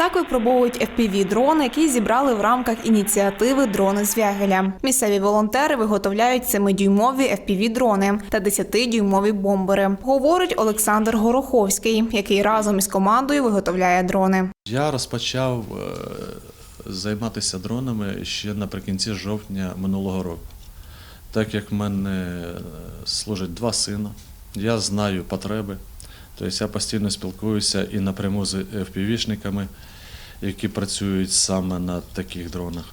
Так випробовують fpv дрон який зібрали в рамках ініціативи Дрони з Вягеля. Місцеві волонтери виготовляють 7-дюймові fpv дрони та 10-дюймові бомбери. Говорить Олександр Гороховський, який разом із командою виготовляє дрони. Я розпочав е, займатися дронами ще наприкінці жовтня минулого року. Так як в мене е, служать два сина, я знаю потреби. Тобто я постійно спілкуюся і напряму з FPV-шниками, які працюють саме на таких дронах.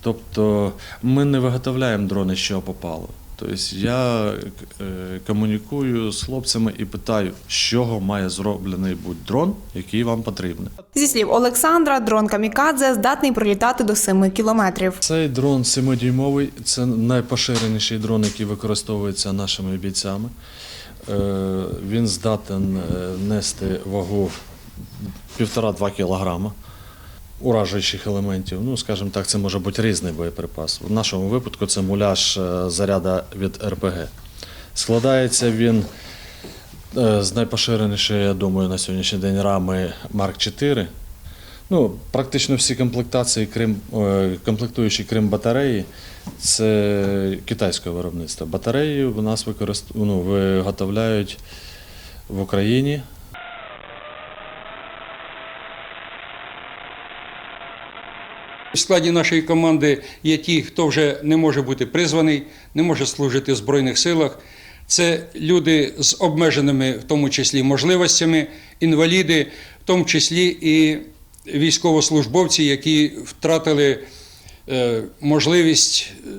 Тобто ми не виготовляємо дрони, що попало. Тобто я е, комунікую з хлопцями і питаю, з чого має зроблений бути дрон, який вам потрібен. Зі слів Олександра, дрон Камікадзе здатний пролітати до 7 кілометрів. Цей дрон 7-дюймовий це найпоширеніший дрон, який використовується нашими бійцями. Е, Він здатен е, нести вагу 1,5-2 кілограма уражуючих елементів. Ну, скажімо так, це може бути різний боєприпас. В нашому випадку це муляж е, заряда від РПГ. Складається він з найпоширенішої, я думаю, на сьогоднішній день рами Марк 4. Ну, практично всі комплектації, крім е, комплектуючі крім батареї, це китайського виробництва. Батареї в нас використ... ну, виготовляють в Україні. В складі нашої команди є ті, хто вже не може бути призваний, не може служити в Збройних силах. Це люди з обмеженими, в тому числі, можливостями, інваліди, в тому числі і військовослужбовці, які втратили е, можливість е,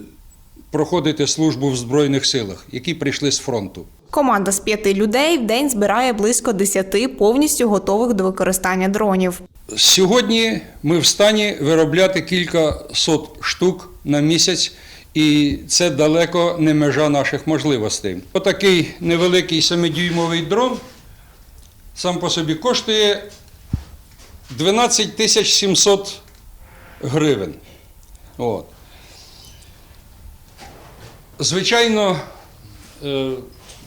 проходити службу в Збройних силах, які прийшли з фронту. Команда з п'яти людей в день збирає близько 10 повністю готових до використання дронів. Сьогодні ми в стані виробляти кілька сот штук на місяць, і це далеко не межа наших можливостей. Отакий невеликий 7-дюймовий дрон сам по собі коштує 12 тисяч 700 гривень. От. Звичайно, е,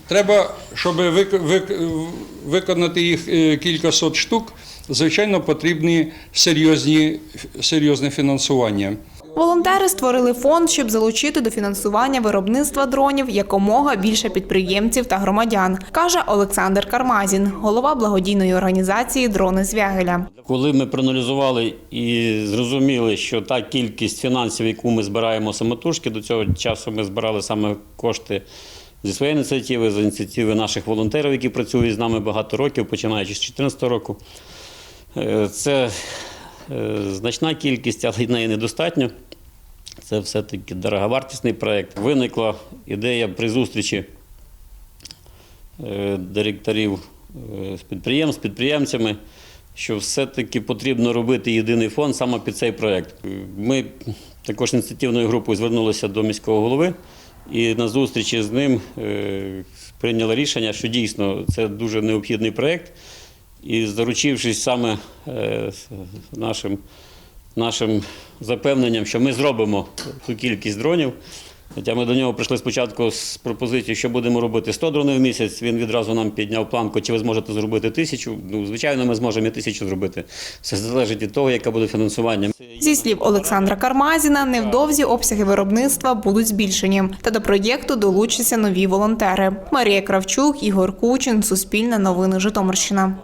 треба, щоб вик- вик- виконати їх кількасот штук, звичайно, потрібні серйозні, серйозне фінансування. Волонтери створили фонд, щоб залучити до фінансування виробництва дронів якомога більше підприємців та громадян, каже Олександр Кармазін, голова благодійної організації Дрони з Вягеля. Коли ми проаналізували і зрозуміли, що та кількість фінансів, яку ми збираємо самотужки, до цього часу ми збирали саме кошти зі своєї ініціативи, з ініціативи наших волонтерів, які працюють з нами багато років, починаючи з 2014 року. Е, Це значна кількість, але неї недостатньо. Це все-таки дороговартісний проєкт. Виникла ідея при зустрічі е, директорів е, з підприємств, підприємцями, що все-таки потрібно робити єдиний фонд саме під цей проєкт. Ми також ініціативною групою звернулися до міського голови і на зустрічі з ним е, прийняли рішення, що дійсно це дуже необхідний проєкт. І заручившись саме е, нашим, нашим запевненням, що ми зробимо ту кількість дронів. Хоча ми до нього прийшли спочатку з пропозицією, що будемо робити 100 дронів в місяць. Він відразу нам підняв планку, чи ви зможете зробити тисячу. Ну, звичайно, ми зможемо і тисячу зробити. Все залежить від того, яке буде фінансування. Зі слів Олександра Кармазіна, невдовзі обсяги виробництва будуть збільшені. Та до проєкту долучаться нові волонтери. Марія Кравчук, Ігор Кучин, Суспільне новини Житомирщина.